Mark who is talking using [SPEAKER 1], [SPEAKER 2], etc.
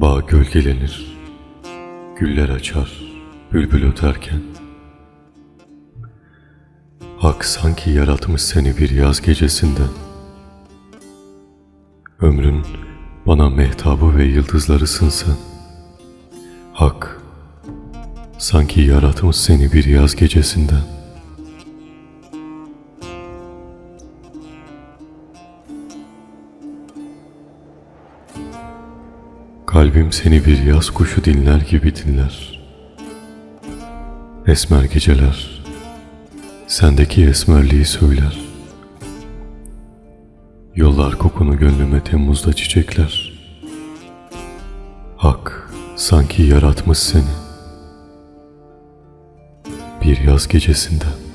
[SPEAKER 1] Bağ gölgelenir, güller açar, bülbül öterken. Hak sanki yaratmış seni bir yaz gecesinden. Ömrün bana mehtabı ve yıldızlarısın sen. Hak sanki yaratmış seni bir yaz gecesinden. Kalbim seni bir yaz kuşu dinler gibi dinler. Esmer geceler, sendeki esmerliği söyler. Yollar kokunu gönlüme Temmuz'da çiçekler. Hak sanki yaratmış seni. Bir yaz gecesinde.